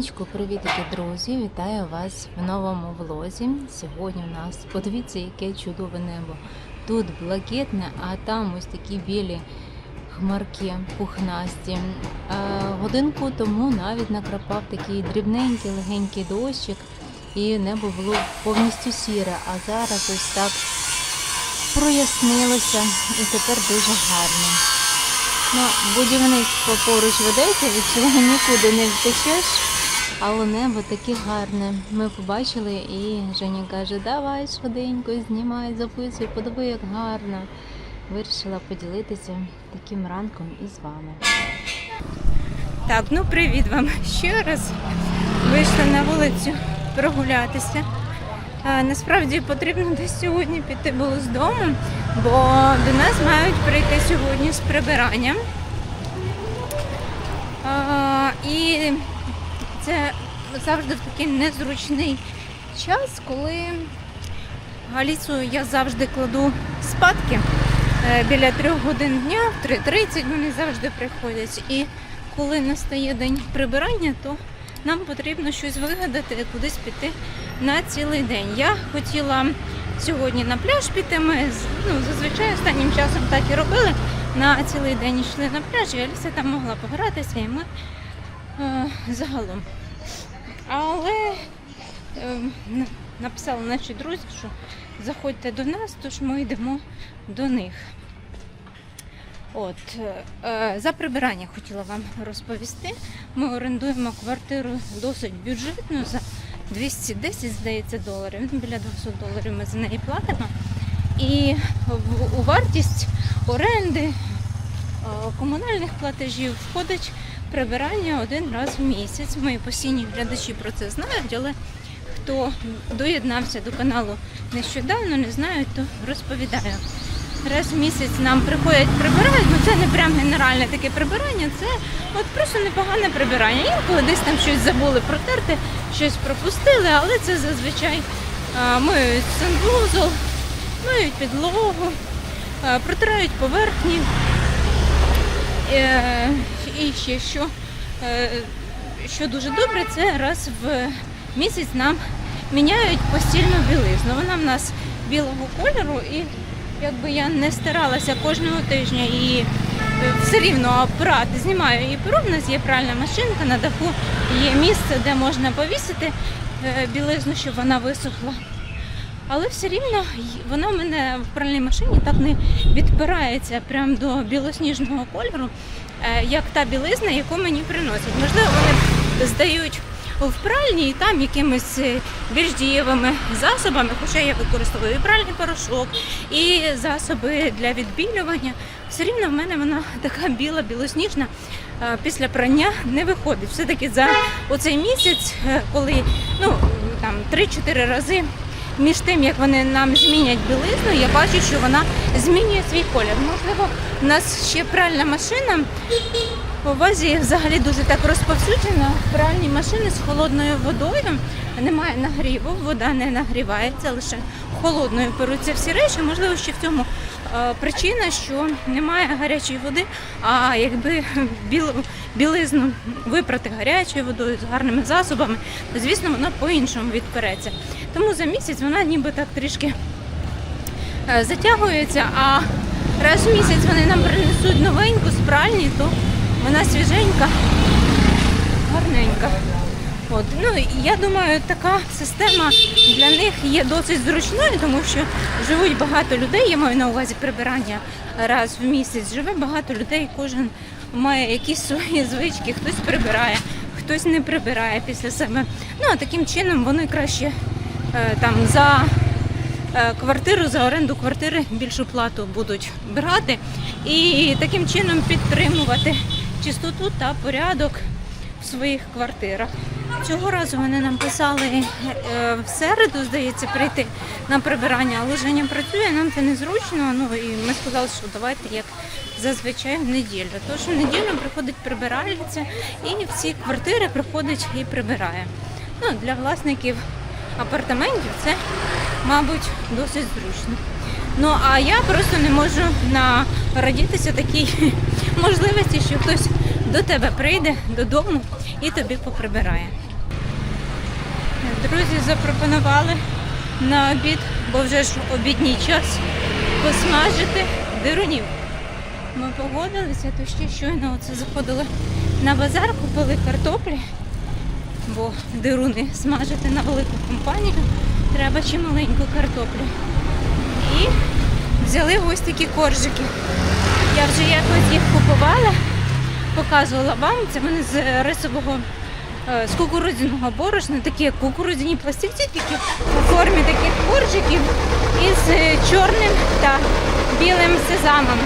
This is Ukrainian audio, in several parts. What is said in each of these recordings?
Доброго привітки, друзі! Вітаю вас в новому влозі. Сьогодні у нас подивіться, яке чудове небо. Тут блакитне, а там ось такі білі хмарки пухнасті. Годинку тому навіть накрапав такий дрібненький, легенький дощик, і небо було повністю сіре. А зараз ось так прояснилося і тепер дуже гарно. Ну, будівництво поруч ведеться, від цього нікуди не втечеш. Але небо таке гарне. Ми побачили і Женя каже, давай швиденько, знімай, записуй, подиви, як гарно. Вирішила поділитися таким ранком із вами. Так, ну привіт вам ще раз. Вийшла на вулицю прогулятися. А, насправді потрібно десь сьогодні піти було з дому, бо до нас мають прийти сьогодні з прибиранням. А, і це завжди в такий незручний час, коли Галіцю я завжди кладу спадки е, біля трьох годин дня, в 3.30 вони завжди приходять. І коли настає день прибирання, то нам потрібно щось вигадати, кудись піти на цілий день. Я хотіла сьогодні на пляж піти. Ми ну, зазвичай останнім часом так і робили. На цілий день йшли на пляж, і Аліса там могла погратися, і ми загалом. Але е, написали наші друзі, що заходьте до нас, тож ми йдемо до них. От е, за прибирання хотіла вам розповісти. Ми орендуємо квартиру досить бюджетну за 210, здається, доларів. Ну, Біля 200 доларів ми за неї платимо. І у вартість оренди е, комунальних платежів входить прибирання один раз в місяць. Мої постійні глядачі про це знають, але хто доєднався до каналу нещодавно, не знають, то розповідаю. Раз в місяць нам приходять прибирають, ну це не прям генеральне таке прибирання, це от просто непогане прибирання. Інколи десь там щось забули протерти, щось пропустили, але це зазвичай миють санвузол, миють підлогу, протирають поверхні. І ще що, е, що дуже добре, це раз в місяць нам міняють постільну білизну. Вона в нас білого кольору і якби я не старалася кожного тижня її е, все рівно прати, знімаю її перу. У нас є пральна машинка, на даху є місце, де можна повісити е, білизну, щоб вона висохла. Але все рівно вона в мене в пральній машині так не відпирається прямо до білосніжного кольору, як та білизна, яку мені приносять. Можливо, вони здають в пральні і там якимись е, більш дієвими засобами, хоча я використовую і пральний порошок, і засоби для відбілювання. Все рівно в мене вона така біла, білосніжна. е, Після прання не виходить. Все-таки за оцей місяць, е, коли ну там 3-4 рази між тим, як вони нам змінять білизну, я бачу, що вона змінює свій колір. Можливо, у нас ще пральна машина. по Азії взагалі дуже так розповсюджена. Пральні машини з холодною водою. Немає нагріву, вода не нагрівається, лише холодною беруться всі речі. Можливо, ще в цьому причина, що немає гарячої води, а якби білизну випрати гарячою водою з гарними засобами, то звісно вона по-іншому відпереться. Тому за місяць вона ніби так трішки е, затягується, а раз в місяць вони нам принесуть новеньку з пральні, то вона свіженька, гарненька. От. Ну, я думаю, така система для них є досить зручною, тому що живуть багато людей, я маю на увазі прибирання раз в місяць. Живе багато людей, кожен має якісь свої звички, хтось прибирає, хтось не прибирає після себе. Ну, а таким чином вони краще е, там за е, квартиру, за оренду квартири більшу плату будуть брати і таким чином підтримувати чистоту та порядок в своїх квартирах. Цього разу вони нам писали е, в середу, здається, прийти на прибирання, але Женя працює, нам це незручно. Ну і ми сказали, що давайте як зазвичай в неділю. Тож в неділю приходить прибиральниця і всі квартири приходить і прибирає. Ну, для власників апартаментів це, мабуть, досить зручно. Ну а я просто не можу нарадітися такій можливості, що хтось до тебе прийде додому і тобі поприбирає. Друзі запропонували на обід, бо вже ж обідній час посмажити дирунів. Ми погодилися, то ще щойно оце заходили на базар, купили картоплі, бо дируни смажити на велику компанію треба чималеньку картоплю. І взяли ось такі коржики. Я вже якось їх купувала, показувала вам. Це вони з рисового, з кукурудзяного борошна, такі кукурудзяні пластівці, у формі таких коржиків із е, чорним та білим сезамом,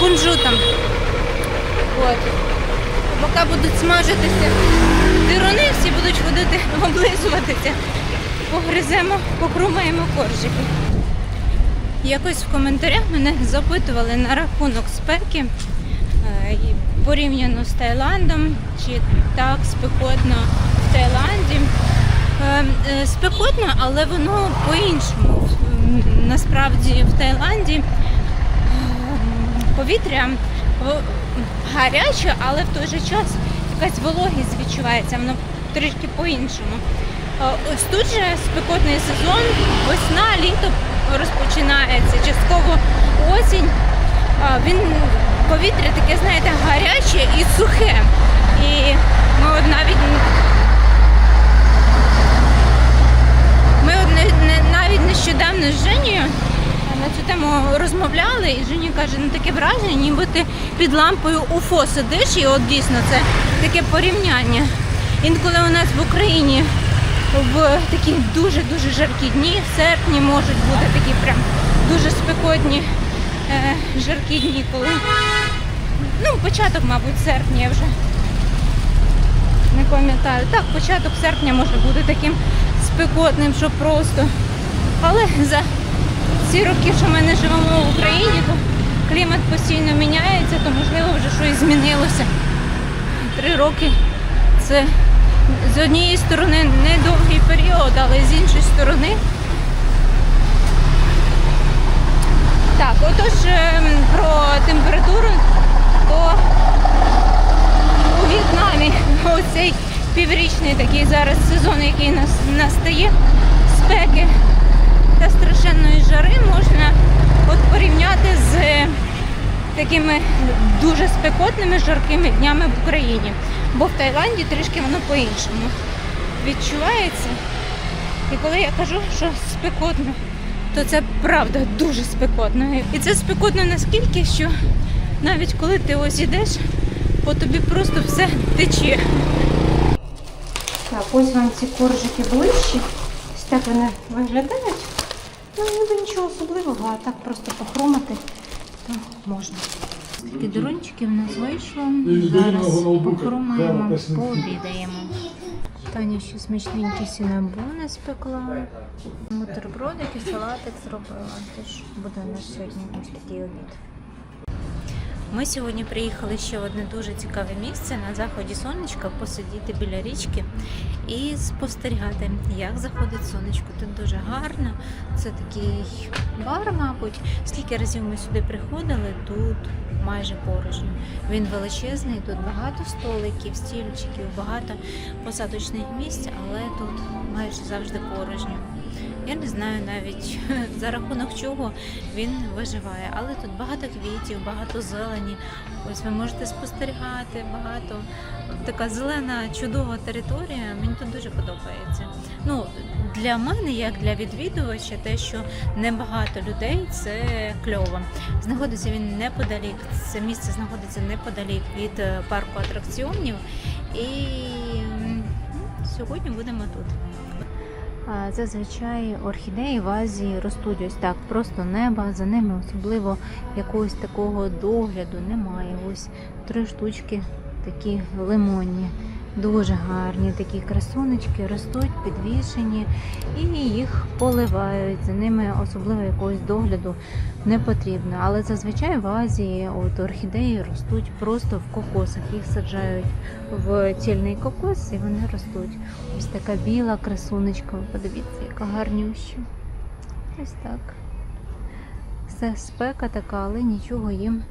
кунжутом. От. Поки будуть смажитися дирони, всі будуть ходити облизуватися. Погриземо, похрумаємо коржики. Якось в коментарях мене запитували на рахунок спеки е, порівняно з Таїландом, чи так спекотно в Таїланді. Е, е, Спекотно, але воно по-іншому. Насправді в Таїланді повітря гаряче, але в той же час якась вологість відчувається, воно трішки по-іншому. Е, Ось тут же спекотний сезон, весна, літо розпочинається, частково осінь. Він повітря таке, знаєте, гаряче і сухе. І ми от навіть ми от навіть нещодавно з Женєю на цю тему розмовляли, і Женя каже, ну таке враження, ніби ти під лампою УФО сидиш, і от дійсно це таке порівняння. Інколи у нас в Україні в такі дуже-дуже жаркі дні, в серпні можуть бути такі прям дуже спекотні е, жаркі дні, коли ну, початок, мабуть, серпня вже не пам'ятаю. Так, початок серпня може бути таким спекотним, що просто. Але за ці роки, що ми не живемо в Україні, то клімат постійно міняється, то можливо вже щось змінилося. Три роки це з однієї сторони недовгий період, але з іншої сторони. Так, отож ем, про температуру, то у В'єтнамі оцей піврічний такий зараз сезон, який настає, спеки та страшенної жари можна от порівняти з такими дуже спекотними жаркими днями в Україні. Бо в Таїланді трішки воно по-іншому відчувається. І коли я кажу, що спекотно, то це правда дуже спекотно. І це спекотно наскільки, що навіть коли ти ось ідеш, по тобі просто все тече. Так, ось вам ці коржики ближчі. Ось так вони виглядають. Ну, ніби нічого особливого, а так просто похромати то можна. Такі дрончики в нас вийшло. Зараз похромаємо, пообідаємо. Таня ще смачненькі сінабони спекла. Бутербродики, салатик зробила. Тож буде у нас сьогодні ось такий обід. Ми сьогодні приїхали ще в одне дуже цікаве місце на заході сонечка, посидіти біля річки і спостерігати, як заходить сонечко. Тут дуже гарно. Це такий бар, мабуть. Скільки разів ми сюди приходили, тут майже порожньо. Він величезний, тут багато столиків, стільчиків, багато посадочних місць, але тут майже завжди порожньо. Я не знаю навіть за рахунок чого він виживає, але тут багато квітів, багато зелені. Ось ви можете спостерігати багато. Така зелена, чудова територія. Мені тут дуже подобається. Ну для мене, як для відвідувача, те, що небагато людей, це кльово. Знаходиться він неподалік. Це місце знаходиться неподалік від е, парку атракціонів. І сьогодні будемо тут. Зазвичай орхідеї в Азії ростуть ось так, просто неба, за ними особливо якогось такого догляду немає. Ось три штучки такі лимонні, дуже гарні, такі красунечки ростуть, підвішені і їх поливають. За ними особливо якогось догляду не потрібно. Але зазвичай в Азії от орхідеї ростуть просто в кокосах. Їх саджають в цільний кокос і вони ростуть. Ось така біла красунечка. Подивіться, яка гарнюща. Ось так. Все спека така, але нічого їм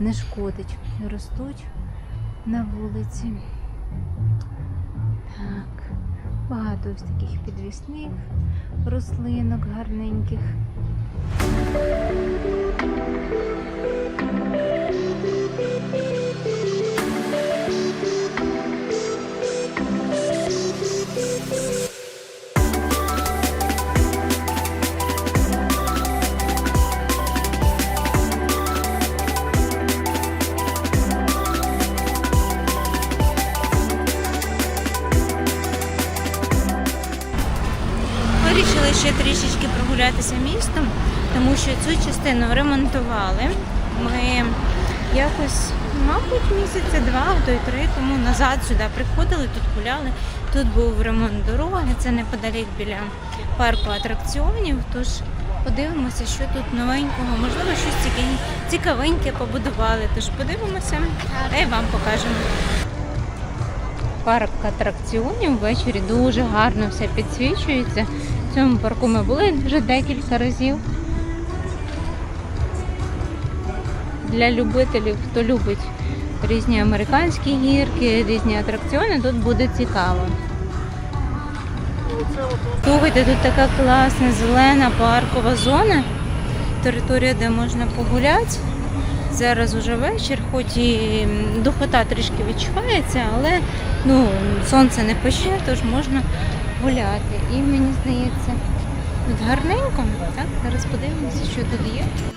не шкодить. Ростуть на вулиці. Так, багато ось таких підвісних рослинок гарненьких. Що цю частину ремонтували. Ми якось, мабуть, місяця два, то й три тому назад сюди приходили, тут гуляли. Тут був ремонт дороги, це неподалік біля парку атракціонів. Тож подивимося, що тут новенького. Можливо, щось цікавеньке побудували. Тож подивимося, та й вам покажемо. Парк атракціонів ввечері дуже гарно все підсвічується. В цьому парку ми були вже декілька разів. Для любителів, хто любить різні американські гірки, різні атракціони, тут буде цікаво. Слухайте, тут така класна зелена паркова зона, територія, де можна погуляти. Зараз уже вечір, хоч і духота трішки відчувається, але ну, сонце не пече, тож можна гуляти. І мені здається, тут гарненько. Так, зараз подивимося, що тут є.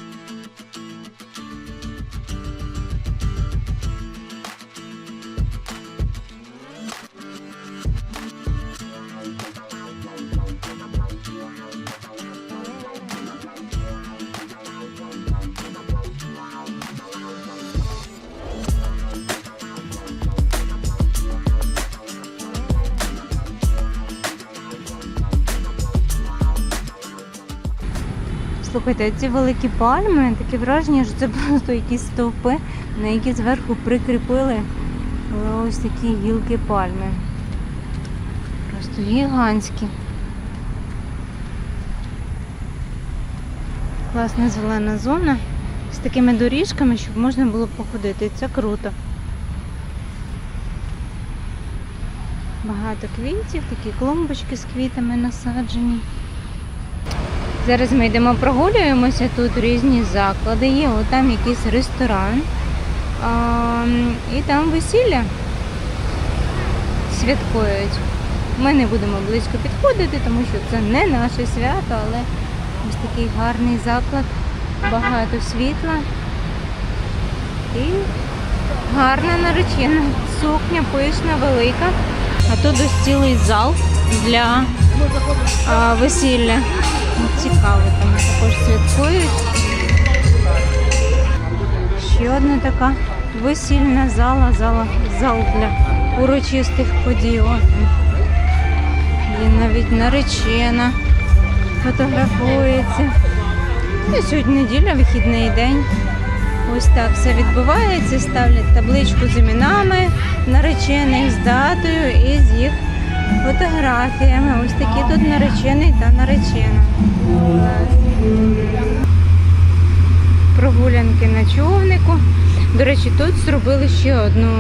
Слухайте, ці великі пальми, таке враження, що це просто якісь стовпи, на які зверху прикріпили ось такі гілки пальми. Просто гігантські. Класна зелена зона з такими доріжками, щоб можна було походити. Це круто. Багато квітів, такі клумбочки з квітами насаджені. Зараз ми йдемо прогулюємося, тут різні заклади є, от там якийсь ресторан. А, і там весілля святкують. Ми не будемо близько підходити, тому що це не наше свято, але ось такий гарний заклад, багато світла і гарна наречена. Сукня пишна, велика. А тут ось цілий зал для а, весілля. Цікаво, там також святкують. Ще одна така весільна зала, зала, зал для урочистих подій. Є навіть наречена, фотографується. Ну, сьогодні неділя, вихідний день. Ось так все відбувається. Ставлять табличку з іменами наречених, з датою і з їх фотографіями. Ось такі тут наречений та наречена. Прогулянки на човнику. До речі, тут зробили ще одну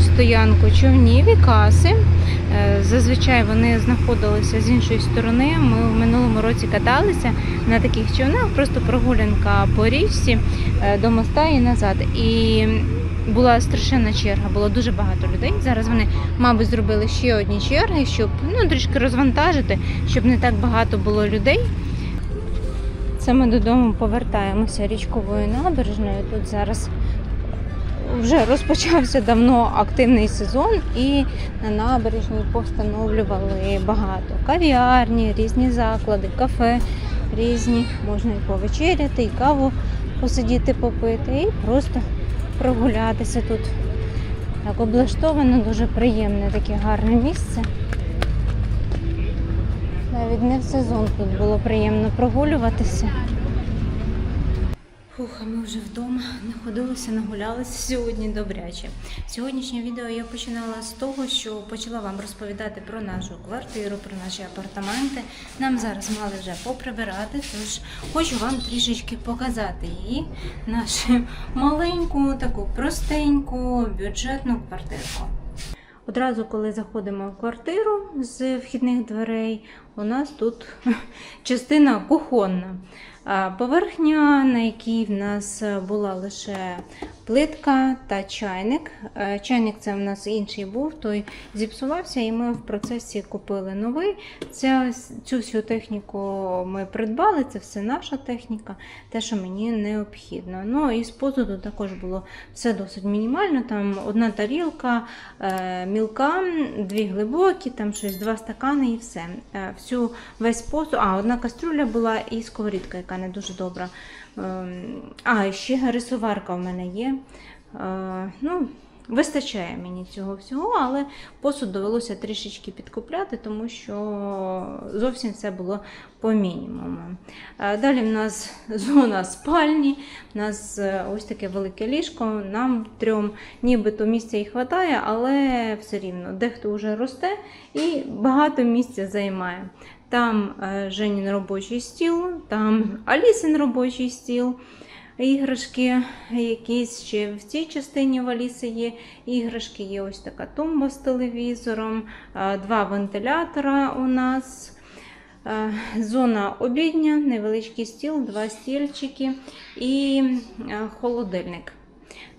стоянку човнів і каси. Е, Зазвичай вони знаходилися з іншої сторони. Ми в минулому році каталися на таких човнах, просто прогулянка по річці е, до моста і назад. І була страшенна черга, було дуже багато людей. Зараз вони, мабуть, зробили ще одні черги, щоб ну, трішки розвантажити, щоб не так багато було людей. Це ми додому повертаємося річковою набережною. Тут зараз вже розпочався давно активний сезон, і на набережній повстановлювали багато кав'ярні, різні заклади, кафе різні. Можна і повечеряти, і каву посидіти, попити, і просто прогулятися тут. Так облаштоване, дуже приємне таке гарне місце. Навіть не в сезон тут було приємно прогулюватися. Фух, а ми вже вдома находилися, нагулялися сьогодні добряче. Сьогоднішнє відео я починала з того, що почала вам розповідати про нашу квартиру, про наші апартаменти. Нам зараз мали вже поприбирати, тож хочу вам трішечки показати її, нашу маленьку, таку простеньку бюджетну квартирку. Одразу, коли заходимо в квартиру з вхідних дверей, у нас тут частина кухонна. Поверхня, на якій в нас була лише плитка та чайник. Е, Чайник це в нас інший був, той зіпсувався, і ми в процесі купили новий. Ця, цю всю техніку ми придбали, це все наша техніка, те, що мені необхідно. Ну і з посуду також було все досить мінімально. Там одна тарілка, е, мілка, дві глибокі, там щось, два стакани і все. Е, Всю весь посуд, а одна кастрюля була і сковорідка, яка не дуже добра. Ем, А, ще рисоварка в мене є. Е, Ну, Вистачає мені цього всього, але посуд довелося трішечки підкупляти, тому що зовсім все було по мінімуму. Е, Далі в нас зона спальні, у нас е, ось таке велике ліжко. Нам трьом нібито місця і вистачає, але все рівно дехто вже росте і багато місця займає. Там е, Женін робочий стіл, там Алісин робочий стіл. Іграшки якісь ще в цій частині в Аліси є іграшки, є ось така тумба з телевізором, два вентилятора у нас. Зона обідня, невеличкий стіл, два стільчики і холодильник.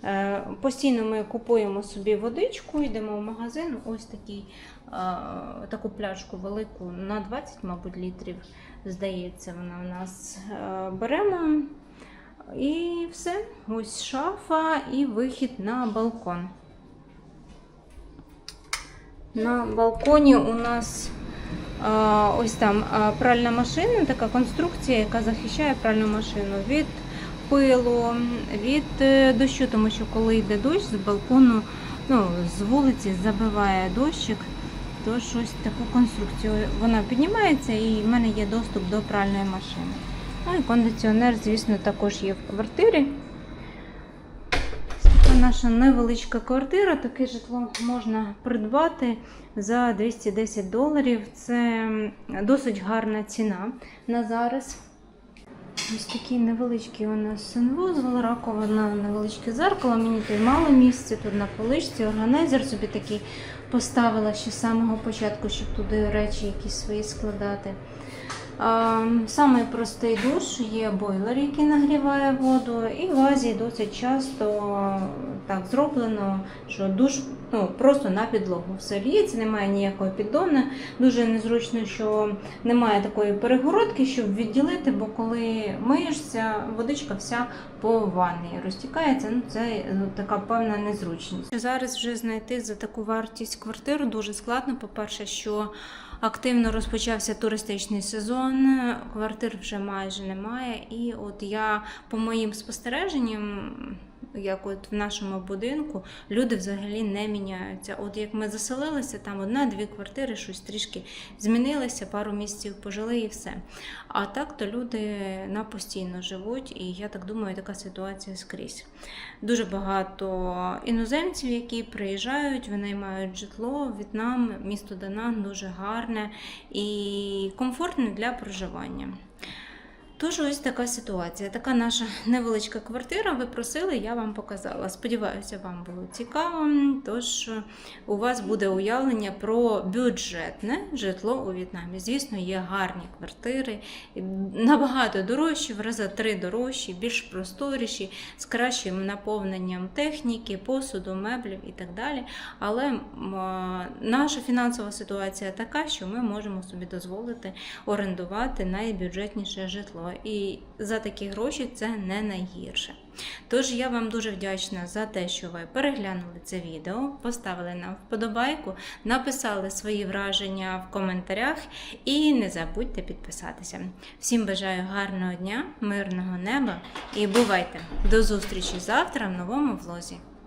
Е, Постійно ми купуємо собі водичку, йдемо в магазин, ось такий, таку пляшку велику на 20, мабуть, літрів, здається, вона у нас Е, беремо. І все. Ось шафа і вихід на балкон. На балконі у нас ось там пральна машина, така конструкція, яка захищає пральну машину від пилу, від е, дощу, тому що коли йде дощ з балкону, ну, з вулиці забиває дощик, то щось таку конструкцію вона піднімається і в мене є доступ до пральної машини. Ну і кондиціонер, звісно, також є в квартирі. Це наша невеличка квартира. Таке житло можна придбати за 210 доларів. Це досить гарна ціна на зараз. Ось такий невеличкий у нас санвузол, раковина, невеличке зеркало. Мені тут мало місця, тут на поличці, органайзер собі такий поставила ще з самого початку, щоб туди речі якісь свої складати. А, Самий простий душ є бойлер, який нагріває воду, і в Азії досить часто так зроблено, що душ ну, просто на підлогу все ліється, немає ніякого піддону. Дуже незручно, що немає такої перегородки, щоб відділити, бо коли миєшся, водичка вся по ванні розтікається. Ну, це ну, така певна незручність. Зараз вже знайти за таку вартість квартиру дуже складно. По-перше, що Активно розпочався туристичний сезон, квартир вже майже немає. І от я по моїм спостереженням, як от в нашому будинку, люди взагалі не міняються. От як ми заселилися, там одна-дві квартири, щось трішки змінилося, пару місяців пожили і все. А так то люди на постійно живуть, і я так думаю, така ситуація скрізь. Дуже багато іноземців, які приїжджають, винаймають житло. В'єтнам, місто Данан дуже гарне і комфортне для проживання. Тож ось така ситуація. Така наша невеличка квартира. Ви просили, я вам показала. Сподіваюся, вам було цікаво. Тож у вас буде уявлення про бюджетне житло у В'єтнамі. Звісно, є гарні квартири, набагато дорожчі, в рази три дорожчі, більш просторіші, з кращим наповненням техніки, посуду, меблів і так далі. Але наша фінансова ситуація така, що ми можемо собі дозволити орендувати найбюджетніше житло. І за такі гроші це не найгірше. Тож я вам дуже вдячна за те, що ви переглянули це відео, поставили нам вподобайку, написали свої враження в коментарях і не забудьте підписатися. Всім бажаю гарного дня, мирного неба і бувайте! До зустрічі завтра в новому влозі!